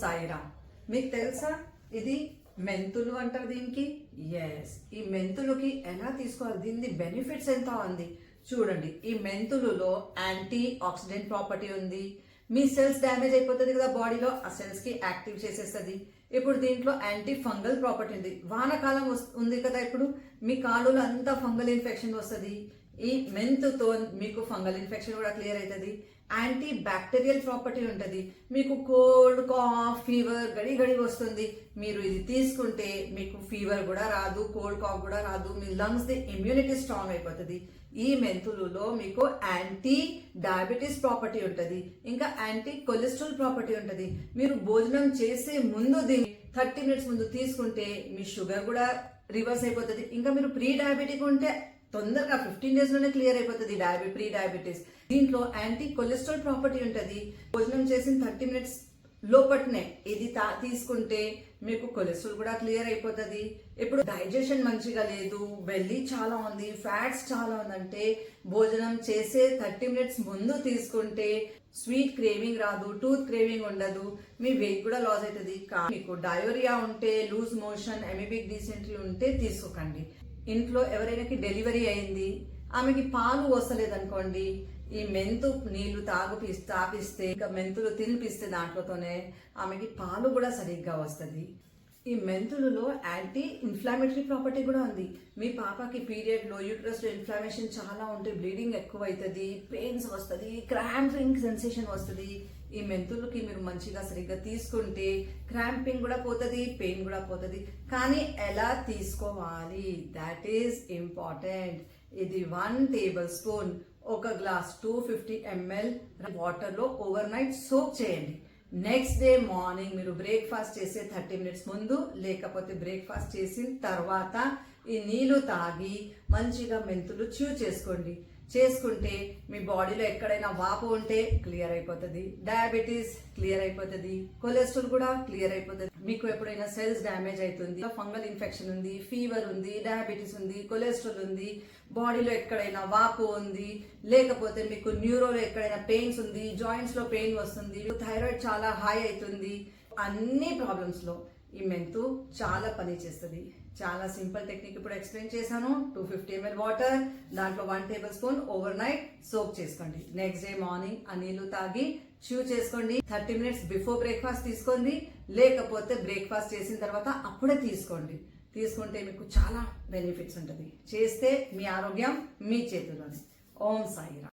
సాయిరా మీకు తెలుసా? ఇది మెంతులు అంటారు దీనికి? ఎస్ ఈ మెంతులకి ఎలా తీసుకోవాలి? దీని బెనిఫిట్స్ ఎంత ఉంది? చూడండి. ఈ మెంతులలో యాంటీ ఆక్సిడెంట్ ప్రాపర్టీ ఉంది. మీ సెల్స్ డ్యామేజ్ అయిపోతుంది కదా బాడీలో ఆ సెల్స్కి యాక్టివ్ చేసేస్తుంది. ఇప్పుడు దీంట్లో యాంటీ ఫంగల్ ప్రాపర్టీ ఉంది. వానకాలం ఉంది కదా ఇప్పుడు. మీ కాళ్ళలో అంతా ఫంగల్ ఇన్ఫెక్షన్ వస్తుంది. ఈ మెంతుతో మీకు ఫంగల్ ఇన్ఫెక్షన్ కూడా క్లియర్ అవుతుంది. యాంటీ బ్యాక్టీరియల్ ప్రాపర్టీ ఉంటుంది. మీకు కోల్డ్ కాఫ్ ఫీవర్ గడి గడి వస్తుంది. మీరు ఇది తీసుకుంటే మీకు ఫీవర్ కూడా రాదు కోల్డ్ కాఫ్ కూడా రాదు. మీ లంగ్స్ ది ఇమ్యూనిటీ స్ట్రాంగ్ అయిపోతుంది. ఈ మెంతులలో మీకు యాంటీ డయాబెటీస్ ప్రాపర్టీ ఉంటుంది. ఇంకా యాంటీ కొలెస్ట్రాల్ ప్రాపర్టీ ఉంటుంది. మీరు భోజనం చేసే ముందు దీన్ని థర్టీ మినిట్స్ ముందు తీసుకుంటే మీ షుగర్ కూడా రివర్స్ అయిపోతుంది. ఇంకా మీరు ప్రీ డయాబెటిక్ ఉంటే తొందరగా ఫిఫ్టీన్ డేస్లోనే క్లియర్ అయిపోతుంది డయాబెటీ ప్రీ డయాబెటీస్ దీంట్లో యాంటీ కొలెస్ట్రాల్ ప్రాపర్టీ ఉంటుంది. భోజనం చేసిన థర్టీ మినిట్స్ లోపట్నే ఇది తా తీసుకుంటే మీకు కొలెస్ట్రాల్ కూడా క్లియర్ అయిపోతుంది. ఇప్పుడు డైజెషన్ మంచిగా లేదు బెల్లి చాలా ఉంది ఫ్యాట్స్ చాలా ఉందంటే భోజనం చేసే థర్టీ మినిట్స్ ముందు తీసుకుంటే స్వీట్ క్రేవింగ్ రాదు టూత్ క్రేవింగ్ ఉండదు మీ వెయిట్ కూడా లాస్ అవుతుంది మీకు డయోరియా ఉంటే లూజ్ మోషన్ ఎమిబిక్ డీసెంట్రీ ఉంటే తీసుకోకండి. ఇంట్లో ఎవరైనాకి డెలివరీ అయింది ఆమెకి పాలు వస్తలేదనుకోండి ఈ మెంతు నీళ్ళు తాగు తాపిస్తే ఇంకా మెంతులు తినిపిస్తే దాంట్లోతోనే ఆమెకి పాలు కూడా సరిగ్గా వస్తుంది. ఈ మెంతులలో యాంటీ ఇన్ఫ్లామేటరీ ప్రాపర్టీ కూడా ఉంది. మీ పాపకి పీరియడ్లో యూట్రస్లో ఇన్ఫ్లామేషన్ చాలా ఉంటే బ్లీడింగ్ ఎక్కువ అవుతుంది పెయిన్స్ వస్తుంది క్రాంపింగ్ సెన్సేషన్ వస్తుంది. ఈ మెంతులకి మీరు మంచిగా సరిగ్గా తీసుకుంటే క్రాంపింగ్ కూడా పోతుంది పెయిన్ కూడా పోతుంది. కానీ ఎలా తీసుకోవాలి? దాట్ ఈస్ ఇంపార్టెంట్ ఇది వన్ టేబుల్ స్పూన్ ఒక గ్లాస్ టూ ఫిఫ్టీ ఎంఎల్ వాటర్లో ఓవర్ నైట్ సోప్ చేయండి. నెక్స్ట్ డే మార్నింగ్ మీరు బ్రేక్ఫాస్ట్ చేసే థర్టీ మినిట్స్ ముందు లేకపోతే బ్రేక్ఫాస్ట్ చేసిన తర్వాత ఈ నీళ్ళు తాగి మంచిగా మెంతులు చూ చేసుకోండి. చేసుకుంటే మీ బాడీలో ఎక్కడైనా వాపు ఉంటే క్లియర్ అయిపోతుంది. డయాబెటీస్ క్లియర్ అయిపోతుంది. కొలెస్ట్రాల్ కూడా క్లియర్ అయిపోతుంది. మీకు ఎప్పుడైనా సెల్స్ డ్యామేజ్ అవుతుంది ఫంగల్ ఇన్ఫెక్షన్ ఉంది ఫీవర్ ఉంది డయాబెటీస్ ఉంది కొలెస్ట్రాల్ ఉంది బాడీలో ఎక్కడైనా వాపు ఉంది లేకపోతే మీకు న్యూరోలో ఎక్కడైనా పెయిన్స్ ఉంది జాయింట్స్లో పెయిన్ వస్తుంది థైరాయిడ్ చాలా హై అవుతుంది. అన్ని ప్రాబ్లమ్స్లో ఈ మెంతు చాలా పని చేస్తుంది. చాలా సింపుల్ టెక్నిక్ ఇప్పుడు ఎక్స్ప్లెయిన్ చేశాను. టూ ఫిఫ్టీ ఎంఎల్ వాటర్ దాంట్లో one tablespoon overnight soak చేసుకోండి. నెక్స్ట్ డే మార్నింగ్ ఆ నీళ్ళు తాగి షూ చేసుకోండి. థర్టీ మినిట్స్ బిఫోర్ బ్రేక్ఫాస్ట్ తీసుకోండి. లేకపోతే బ్రేక్ఫాస్ట్ చేసిన తర్వాత అప్పుడే తీసుకోండి. తీసుకుంటే మీకు చాలా బెనిఫిట్స్ ఉంటుంది. చేస్తే మీ ఆరోగ్యం మీ చేతిలోనే. ఓం సాయిరా